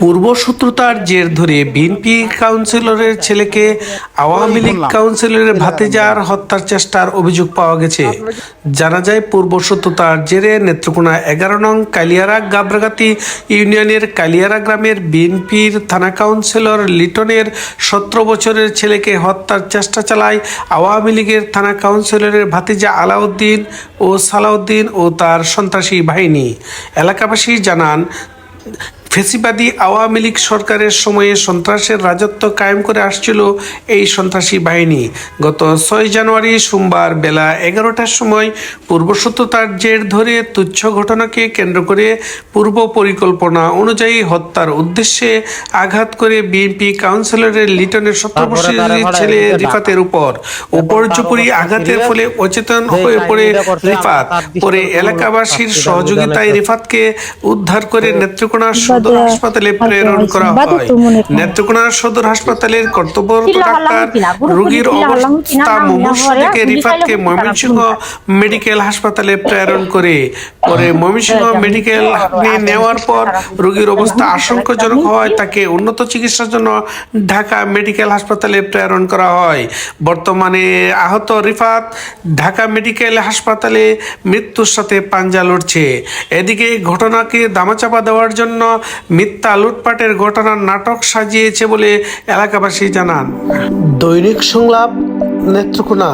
পূর্বশত্রুতার জের ধরে বিএনপি কাউন্সিলরের ছেলেকে আওয়ামী লীগ কাউন্সিলরের ভাতিজার হত্যার চেষ্টার অভিযোগ পাওয়া গেছে। জানা যায় পূর্বশত্রুতার জেরে নেত্রকোনা এগারো নং কালিয়ারা গাবরাগাতি ইউনিয়নের কালিয়ারা গ্রামের বিএনপির থানা কাউন্সিলর লিটনের সতেরো বছরের ছেলেকে হত্যার চেষ্টা চালায় আওয়ামী লীগের থানা কাউন্সিলরের ভাতিজা আলাউদ্দিন ও সালাউদ্দিন ও তার সন্ত্রাসী বাহিনী। এলাকাবাসী জানান ফেসিবাদী আওয়ামী লীগ সরকারের সময়ে সন্ত্রাসের রাজত্ব কায়েম করে আসছিল এই সন্ত্রাসী বাহিনী। গত ছয় জানুয়ারি সোমবার বেলা এগারোটার সময় পূর্বশত্রুতার জের ধরে তুচ্ছ ঘটনাকে কেন্দ্র করে পূর্ব পরিকল্পনা অনুযায়ী হত্যার উদ্দেশ্যে আঘাত করে বিএনপি কাউন্সিলরের লিটনের সত্তর ছেলে রিফাতের উপর। উপর্যুপরি আঘাতের ফলে অচেতন হয়ে পড়ে রিফাত। পরে এলাকাবাসীর সহযোগিতায় রিফাতকে উদ্ধার করে নেত্রকোনা সদর হাসপাতালে প্রেরণ করা হয়। নেত্রকোনা সদর হাসপাতালের কর্তব্যরত ডাক্তার রোগীর অবস্থা মুমূর্ষ থেকে রিফাতকে ময়মনসিংহ মেডিকেল হাসপাতালে প্রেরণ করে পরে ময়মনসিংহ মেডিকেল নেওয়ার পর রোগীর অবস্থা আশঙ্কাজনক হওয়ায় তাকে উন্নত চিকিৎসার জন্য ঢাকা মেডিকেল হাসপাতালে প্রেরণ করা হয়। বর্তমানে আহত রিফাত ঢাকা মেডিকেল হাসপাতালে মৃত্যুর সাথে পাঞ্জা লড়ছে। এদিকে ঘটনাকে দামাচাপা দেওয়ার জন্য মিথ্যা লুটপাটের ঘটনার নাটক সাজিয়েছে বলে এলাকাবাসী জানান। দৈনিক সংলাপ নেত্রকোনা।